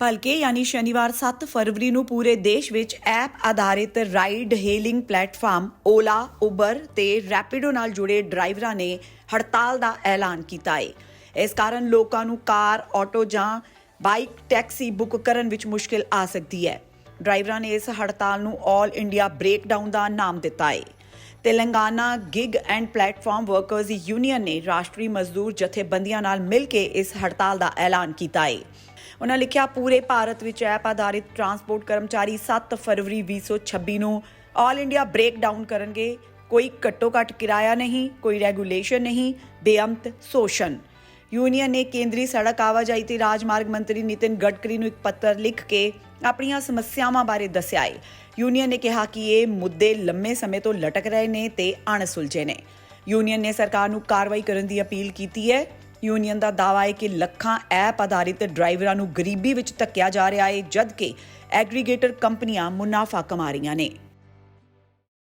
ਭਲਕੇ ਯਾਨੀ ਸ਼ਨੀਵਾਰ 7 ਫਰਵਰੀ ਨੂੰ ਪੂਰੇ ਦੇਸ਼ ਵਿੱਚ ਐਪ ਆਧਾਰਿਤ ride hailing platform Ola, Uber ਤੇ ਰੈਪਿਡੋ ਨਾਲ ਜੁੜੇ ਡਰਾਈਵਰਾਂ ਨੇ ਹੜਤਾਲ ਦਾ ਐਲਾਨ ਕੀਤਾ ਹੈ ਇਸ ਕਾਰਨ ਲੋਕਾਂ ਨੂੰ ਕਾਰ, ਆਟੋ ਜਾਂ ਬਾਈਕ, ਟੈਕਸੀ ਬੁੱਕ ਕਰਨ ਵਿੱਚ ਮੁਸ਼ਕਿਲ ਆ ਸਕਦੀ ਹੈ। ਡਰਾਈਵਰਾਂ ਨੇ ਇਸ ਹੜਤਾਲ ਨੂੰ 올 ਇੰਡੀਆ ਬ੍ਰੇਕਡਾਊਨ ਦਾ ਨਾਮ ਦਿੱਤਾ ਹੈ Telangana gig and platform workers union ਨੇ ਰਾਸ਼ਟਰੀ ਮਜ਼ਦੂਰ ਜਥੇਬੰਦੀਆਂ ਨਾਲ ਮਿਲ ਕੇ ਇਸ ਹੜਤਾਲ ਦਾ ਐਲਾਨ ਕੀਤਾ ਹੈ ਉਹਨਾਂ ਲਿਖਿਆ, ਪੂਰੇ ਭਾਰਤ ਵਿੱਚ ਐਪ ਆਧਾਰਿਤ ਟਰਾਂਸਪੋਰਟ ਕਰਮਚਾਰੀ 7 ਫਰਵਰੀ 2026 ਨੂੰ ਆਲ ਇੰਡੀਆ ਬ੍ਰੇਕਡਾਊਨ ਕਰਨਗੇ। ਕੋਈ ਘੱਟੋ ਘੱਟ ਕਿਰਾਇਆ ਨਹੀਂ, ਕੋਈ ਰੈਗੂਲੇਸ਼ਨ ਨਹੀਂ, ਬੇਅੰਤ ਸ਼ੋਸ਼ਣ। ਯੂਨੀਅਨ ਨੇ ਕੇਂਦਰੀ ਸੜਕ ਆਵਾਜਾਈ ਤੇ ਰਾਜਮਾਰਗ ਮੰਤਰੀ ਨਿਤਿਨ ਗਡਕਰੀ ਨੂੰ ਇੱਕ ਪੱਤਰ ਲਿਖ ਕੇ ਆਪਣੀਆਂ ਸਮੱਸਿਆਵਾਂ ਬਾਰੇ ਦੱਸਿਆ ਹੈ। ਯੂਨੀਅਨ ਨੇ ਕਿਹਾ ਕਿ ਇਹ ਮੁੱਦੇ ਲੰਮੇ ਸਮੇਂ ਤੋਂ ਲਟਕ ਰਹੇ ਨੇ ਤੇ ਅਣਸੁਲਝੇ ਨੇ। ਯੂਨੀਅਨ ਨੇ ਸਰਕਾਰ ਨੂੰ ਕਾਰਵਾਈ ਕਰਨ ਦੀ ਅਪੀਲ ਕੀਤੀ ਹੈ। ਯੂਨੀਅਨ ਦਾ ਦਾਅਵਾ ਹੈ ਕਿ ਲੱਖਾਂ ਐਪ ਆਧਾਰਿਤ ਡਰਾਈਵਰਾਂ ਨੂੰ ਗਰੀਬੀ ਵਿੱਚ ਧੱਕਿਆ ਜਾ ਰਿਹਾ ਹੈ, ਜਦਕਿ ਐਗਰੀਗੇਟਰ ਕੰਪਨੀਆਂ ਮੁਨਾਫਾ ਕਮਾ ਰਹੀਆਂ ਨੇ।